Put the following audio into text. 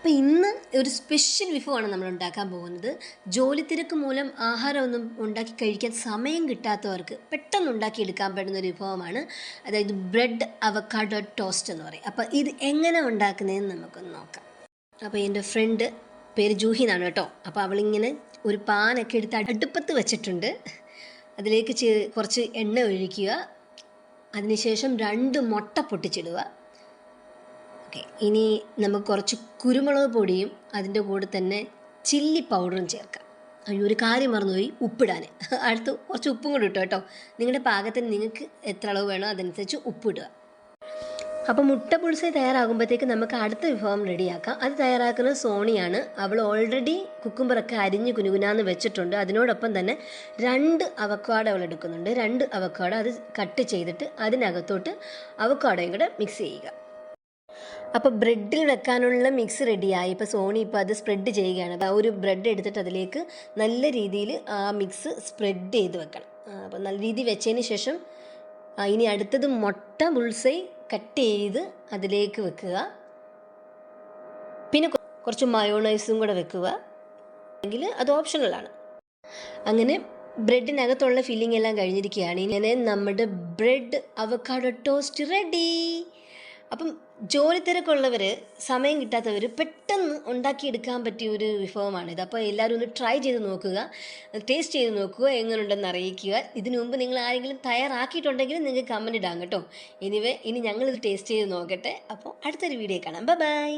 അപ്പോൾ ഇന്ന് ഒരു സ്പെഷ്യൽ വിഭവമാണ് നമ്മൾ ഉണ്ടാക്കാൻ പോകുന്നത്. ജോലി തിരക്ക് മൂലം ആഹാരമൊന്നും ഉണ്ടാക്കി കഴിക്കാൻ സമയം കിട്ടാത്തവർക്ക് പെട്ടെന്ന് ഉണ്ടാക്കി എടുക്കാൻ പറ്റുന്ന ഒരു വിഭവമാണ്. അതായത് ബ്രെഡ് അവക്കാഡോ ടോസ്റ്റ് എന്ന് പറയും. അപ്പോൾ ഇത് എങ്ങനെ ഉണ്ടാക്കുന്നതെന്ന് നമുക്കൊന്ന് നോക്കാം. അപ്പോൾ എന്റെ ഫ്രണ്ട് പേര് ജൂഹി എന്നാണ് കേട്ടോ. അപ്പോൾ അവളിങ്ങനെ ഒരു പാനൊക്കെ എടുത്ത് അടുപ്പത്ത് വെച്ചിട്ടുണ്ട്. അതിലേക്ക് കുറച്ച് എണ്ണ ഒഴിക്കുക. അതിനുശേഷം രണ്ട് മുട്ട പൊട്ടിച്ചിടുക. ഓക്കെ ഇനി നമുക്ക് കുറച്ച് കുരുമുളക് പൊടിയും അതിന്റെ കൂടെ തന്നെ ചില്ലി പൗഡറും ചേർക്കാം. അയ്യോ ഒരു കാര്യം മറന്നുപോയി. ഉപ്പിടാൻ. അടുത്ത് കുറച്ച് ഉപ്പും കൂടി ഇട്ടോ കേട്ടോ. നിങ്ങളുടെ പാകത്തിന് നിങ്ങൾക്ക് എത്ര അളവ് വേണോ അതനുസരിച്ച് ഉപ്പിടുക അപ്പോൾ മുട്ട പുളിസ തയ്യാറാകുമ്പോഴത്തേക്ക് നമുക്ക് അടുത്ത വിഭവം റെഡിയാക്കാം. അത് തയ്യാറാക്കുന്നത് സോണിയാണ്. അവൾ ഓൾറെഡി കുക്കുംബറൊക്കെ അരിഞ്ഞ് കുനുകുനാന്ന് വെച്ചിട്ടുണ്ട്. അതിനോടൊപ്പം തന്നെ രണ്ട് അവക്കാട് അവൾ എടുക്കുന്നുണ്ട്. രണ്ട് അവക്കാട് അത് കട്ട് ചെയ്തിട്ട് അതിനകത്തോട്ട് അവക്കാടയും കൂടെ മിക്സ് ചെയ്യുക. അപ്പോൾ ബ്രെഡിൽ വെക്കാനുള്ള മിക്സ് റെഡിയായി ഇപ്പോൾ സോണി ഇപ്പോൾ അത് സ്പ്രെഡ് ചെയ്യുകയാണ്. അപ്പോൾ ഒരു ബ്രെഡ് എടുത്തിട്ട് അതിലേക്ക് നല്ല രീതിയിൽ ആ മിക്സ് സ്പ്രെഡ് ചെയ്ത് വെക്കണം. അപ്പോൾ നല്ല രീതിയിൽ വെച്ചതിന് ശേഷം ഇനി അടുത്തത് മുട്ട ബുൾസൈ കട്ട് ചെയ്ത് അതിലേക്ക് വെക്കുക. പിന്നെ കുറച്ച് മയോണൈസും കൂടെ വെക്കുക. അല്ലെങ്കിൽ അത് ഓപ്ഷണലാണ് അങ്ങനെ ബ്രെഡിനകത്തുള്ള ഫില്ലിംഗ് എല്ലാം കഴിഞ്ഞിരിക്കുകയാണ്. ഇങ്ങനെ നമ്മുടെ ബ്രെഡ് അവക്കാഡോ ടോസ്റ്റ് റെഡി അപ്പം ജോലി തിരക്കുള്ളവർ സമയം കിട്ടാത്തവർ പെട്ടെന്ന് ഉണ്ടാക്കിയെടുക്കാൻ പറ്റിയ ഒരു വിഭവമാണ് ഇത്. അപ്പോൾ എല്ലാവരും ഒന്ന് ട്രൈ ചെയ്ത് നോക്കുക ടേസ്റ്റ് ചെയ്ത് നോക്കുക എങ്ങനെയുണ്ടെന്ന് അറിയിക്കുക. ഇതിനു മുമ്പ് നിങ്ങൾ ആരെങ്കിലും തയ്യാറാക്കിയിട്ടുണ്ടെങ്കിൽ നിങ്ങൾക്ക് കമന്റ് ഇടാം കേട്ടോ. എനിവേ ഇനി ഞങ്ങളിത് ടേസ്റ്റ് ചെയ്ത് നോക്കട്ടെ. അപ്പോൾ അടുത്തൊരു വീഡിയോ കാണാം. ബൈ